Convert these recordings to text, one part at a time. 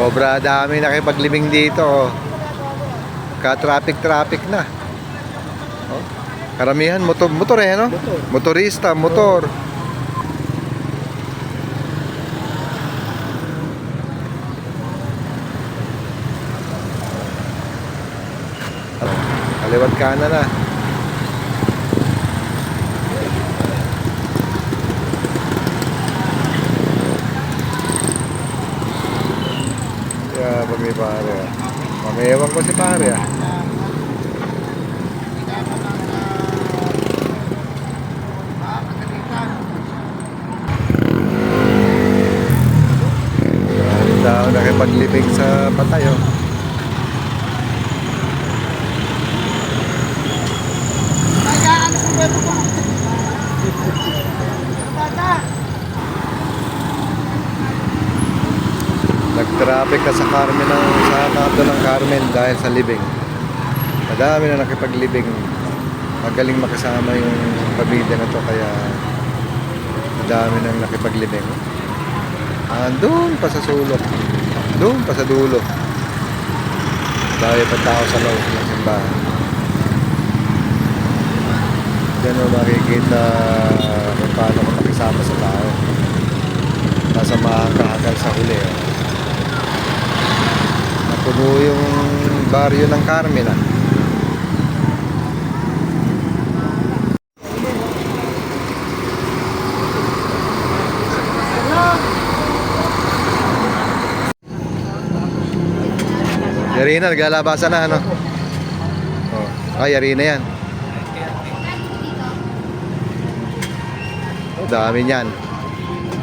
Sobra dami nakipaglibing dito. oh. Ka-traffic-traffic na. Oh. Karamihan motor, motor eh, no? Motor. Motorista, motor. Kaliwat kanan na. Kaya pag may pare. Mamayawan ko si pare ah. Daw nakipaglibing sa patay oh. Nag-traffic ka sa Carmen ng, sa kanto ng Carmen dahil sa libing. Madami na nakipaglibing. Magaling makasama yung pamilya na to kaya madami nang nakipaglibing. Andun pa sa sulok. Doon pa sa dulo. Dahil pa tao sa loob ng simbahan. Diyan mo makikita kung paano ka sa tao. Nasamahan ka hanggang sa huli. Oh. Napuno yung baryo ng Carmen ah. Yari na, naglalabasan na ano. Oh. Ah, yari na yan. Dami niyan.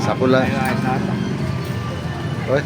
Sa pula. Oy.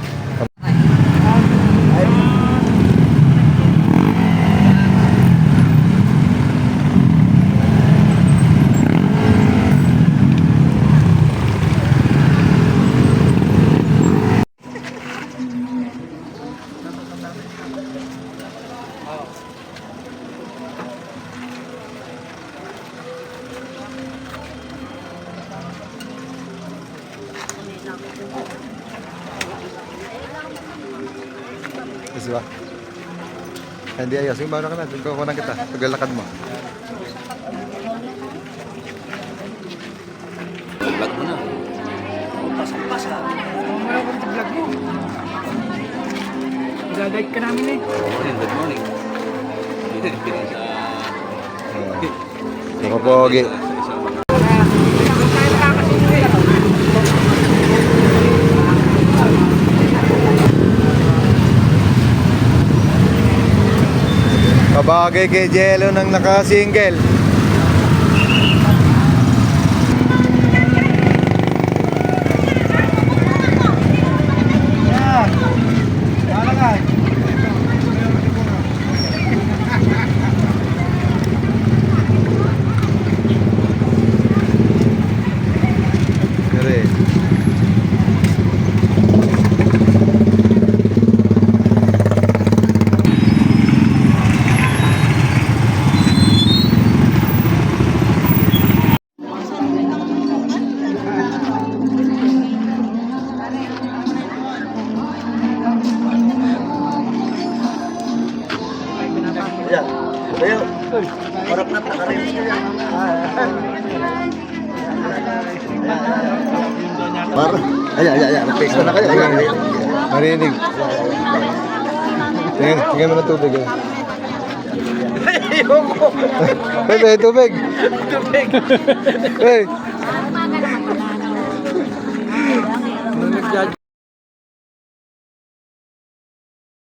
Ba? Hindi ayos. Yung bawa ka na. Kukunan kita. Paglalakad mo. Vlog mo na. Mamaya ko sa vlog mo. Dadayt ka namin eh. Good morning, good morning. Mga pogi. Kabagay kay Jello nang naka-single. Ayo. Parok na pa rin. Par. Ay ay ay, nagpesta na kayo. Ayan, ayan. Marinig. Tingnan, tingnan mo na tubig. Oh. Eh. Bebe, tubig. Tubig. Hey.